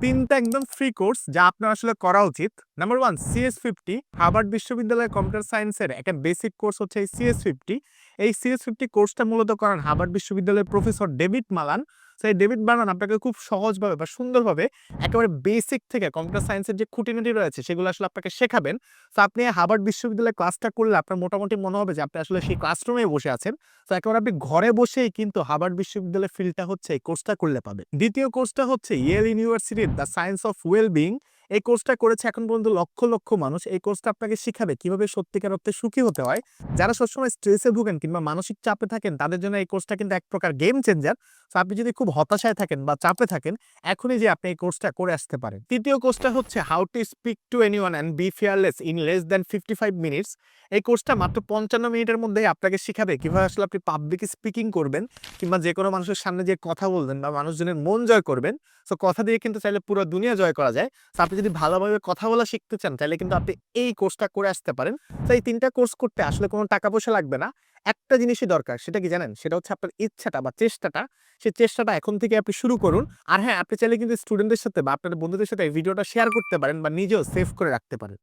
তিনটা একদম free course যা আপনার আসলে করা উচিত। Number one CS fifty Harvard বিশ্ববিদ্যালয়ের কম্পিউটার সায়েন্সের একটা বেসিক কোর্স হচ্ছে এই সিএস ফিফটি এই সিএস ফিফটি কোর্সটা মূলত করেন হার্ভার্ড বিশ্ববিদ্যালয়ের প্রফেসর ডেভিড মালান সেই ডেভিড মালান আপনাকে খুব সহজভাবে বা সুন্দরভাবে একেবারে বেসিক থেকে কম্পিউটার সায়েন্সের যে খুঁটিনাটি রয়েছে, সেগুলো আসলে আপনাকে শেখাবেন। তো আপনি হার্ভার্ড বিশ্ববিদ্যালয়ে ক্লাসটা করলে আপনার মোটামুটি মনে হবে যে আপনি আসলে সেই ক্লাসরুমে বসে আছেন। তো একেবারে আপনি ঘরে বসেই কিন্তু হার্ভার্ড বিশ্ববিদ্যালয়ের ফিল্ডটা হচ্ছে এই কোর্সটা করলে পাবেন। দ্বিতীয় কোর্সটা হচ্ছে ইয়েল ইউনিভার্সিটির the science of well being এই কোর্সটা করেছে এখন পর্যন্ত লক্ষ লক্ষ মানুষ। এই কোর্সটা আপনাকে শিখাবে কীভাবে সত্যিকার অর্থে সুখী হতে হয়। যারা সবসময় স্ট্রেসে ভুগেন কিংবা মানসিক চাপে থাকেন, তাদের জন্য এই কোর্সটা কিন্তু এক প্রকার গেম চেঞ্জার তো আপনি যদি খুব হতাশায় থাকেন বা চাপে থাকেন, এখনই যে আপনি এই কোর্সটা করে আসতে পারেন। তৃতীয় কোর্সটা হচ্ছে how to speak to anyone and be fearless in less than fifty five minutes এই কোর্সটা মাত্র পঞ্চান্ন মিনিটের মধ্যেই আপনাকে শিখাবে কীভাবে আসলে আপনি পাবলিক স্পিকিং করবেন কিংবা যে কোনো মানুষের সামনে যে কথা বলবেন বা মানুষজনের মন জয় করবেন। তো কথা দিয়ে কিন্তু চাইলে পুরো দুনিয়া জয় করা যায়। আপনি যদি ভালোভাবে কথা বলা শিখতে চান, তাহলে কিন্তু আপনি এই কোর্সটা করে আসতে পারেন। তো এই তিনটা কোর্স করতে আসলে কোনো টাকা পয়সা লাগবে না। একটা জিনিসই দরকার, সেটা কি জানেন? সেটা হচ্ছে আপনার ইচ্ছাটা বা চেষ্টাটা। সেই চেষ্টাটা এখন থেকে আপনি শুরু করুন। আর হ্যাঁ আপনি চাইলে কিন্তু স্টুডেন্টদের সাথে বা আপনার বন্ধুদের সাথে এই ভিডিওটা শেয়ার করতে পারেন বা নিজেও সেভ করে রাখতে পারেন।